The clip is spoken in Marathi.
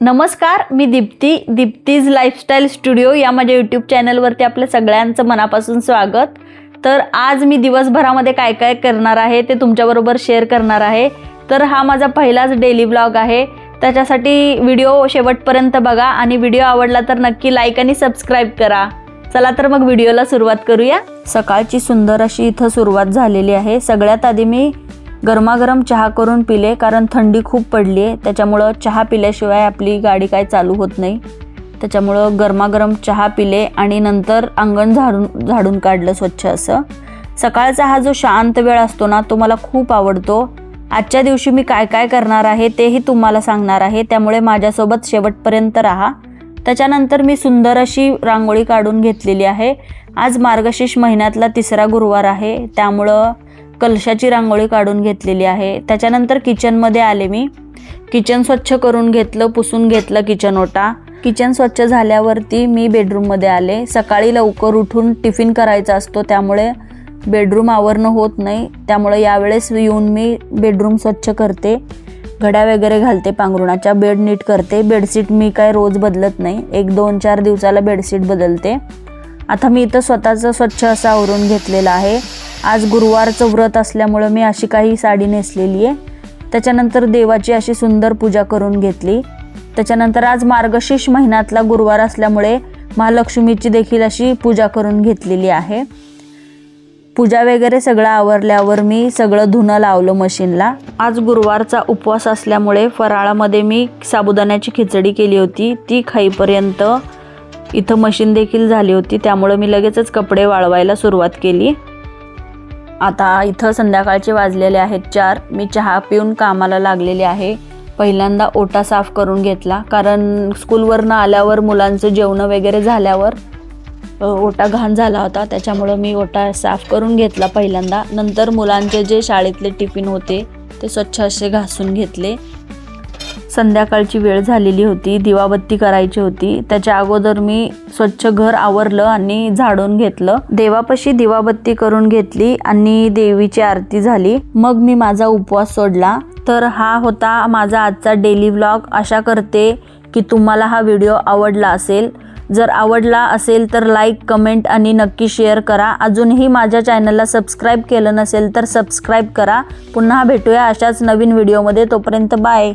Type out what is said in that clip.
नमस्कार मी दीप्ती दीप्तीज लाईफस्टाईल स्टुडिओ या माझ्या यूट्यूब चॅनलवरती आपल्या सगळ्यांचं मनापासून स्वागत. तर आज मी दिवसभरामध्ये काय काय करणार आहे ते तुमच्याबरोबर शेअर करणार आहे. तर हा माझा पहिलाच डेली ब्लॉग आहे. त्याच्यासाठी व्हिडिओ शेवटपर्यंत बघा आणि व्हिडिओ आवडला तर नक्की लाईक आणि सबस्क्राईब करा. चला तर मग व्हिडिओला सुरुवात करूया. सकाळची सुंदर अशी इथं सुरुवात झालेली आहे. सगळ्यात आधी मी गरमागरम चहा करून पिले कारण थंडी खूप पडली आहे त्याच्यामुळं चहा पिल्याशिवाय आपली गाडी काय चालू होत नाही. त्याच्यामुळं गरमागरम चहा पिले आणि नंतर अंगण झाडून झाडून काढलं स्वच्छ असं. सकाळचा हा जो शांत वेळ असतो ना तो मला खूप आवडतो. आजच्या दिवशी मी काय काय करणार आहे तेही तुम्हाला सांगणार आहे. त्यामुळे माझ्यासोबत शेवटपर्यंत राहा. त्याच्यानंतर मी सुंदर अशी रांगोळी काढून घेतलेली आहे. आज मार्गशीर्ष महिन्यातला तिसरा गुरुवार आहे. त्यामुळं कलशाची रांगोळी काढून घेतलेली आहे. त्याच्यानंतर किचनमध्ये आले मी. किचन स्वच्छ करून घेतलं पुसून घेतलं किचन ओटा. किचन स्वच्छ झाल्यावरती मी बेडरूममध्ये आले. सकाळी लवकर उठून टिफिन करायचा असतो त्यामुळे बेडरूम आवरणं होत नाही. त्यामुळे यावेळेस येऊन मी बेडरूम स्वच्छ करते. घड्या वगैरे घालते पांघरुणाच्या बेड नीट करते. बेडशीट मी काय रोज बदलत नाही. एक दोन चार दिवसाला बेडशीट बदलते. आता मी इथं स्वतःचं स्वच्छ असं आवरून घेतलेलं आहे. आज गुरुवारचं व्रत असल्यामुळं मी अशी काही साडी नेसलेली आहे त्याच्यानंतर देवाची अशी सुंदर पूजा करून घेतली. त्याच्यानंतर आज मार्गशीर्ष महिन्यातला गुरुवार असल्यामुळे महालक्ष्मीची देखील अशी पूजा करून घेतलेली आहे. पूजा वगैरे सगळं आवरल्यावर मी सगळं धुणं लावलं मशीनला. आज गुरुवारचा उपवास असल्यामुळे फराळामध्ये मी साबुदाण्याची खिचडी केली होती. ती खाईपर्यंत इथं मशीन देखील झाली होती. त्यामुळं मी लगेचच कपडे वाळवायला सुरुवात केली. आता इथं संध्याकाळचे वाजलेले आहेत चार. मी चहा पिऊन कामाला लागलेले आहे. पहिल्यांदा ओटा साफ करून घेतला. कारण स्कूलवरनं आल्यावर मुलांचं जेवणं वगैरे झाल्यावर ओटा घाण झाला होता. त्याच्यामुळं मी ओटा साफ करून घेतला पहिल्यांदा. नंतर मुलांचे जे शाळेतले टिफिन होते ते स्वच्छ असे घासून घेतले. संध्याकाळची वेळ झालेली होती दिवाबत्ती करायची होती. त्याच्या अगोदर मी स्वच्छ घर आवरलं आणि झाडून घेतलं. देवापाशी दिवाबत्ती करून घेतली आणि देवीची आरती झाली. मग मी माझा उपवास सोडला. तर हा होता माझा आजचा डेली व्लॉग आशा करते की तुम्हाला हा व्हिडिओ आवडला असेल. जर आवडला असेल तर लाईक कमेंट आणि नक्की शेअर करा. अजूनही माझ्या चॅनलला सबस्क्राईब केलं नसेल तर सबस्क्राईब करा. पुन्हा भेटूया अशाच नवीन व्हिडिओमध्ये तोपर्यंत बाय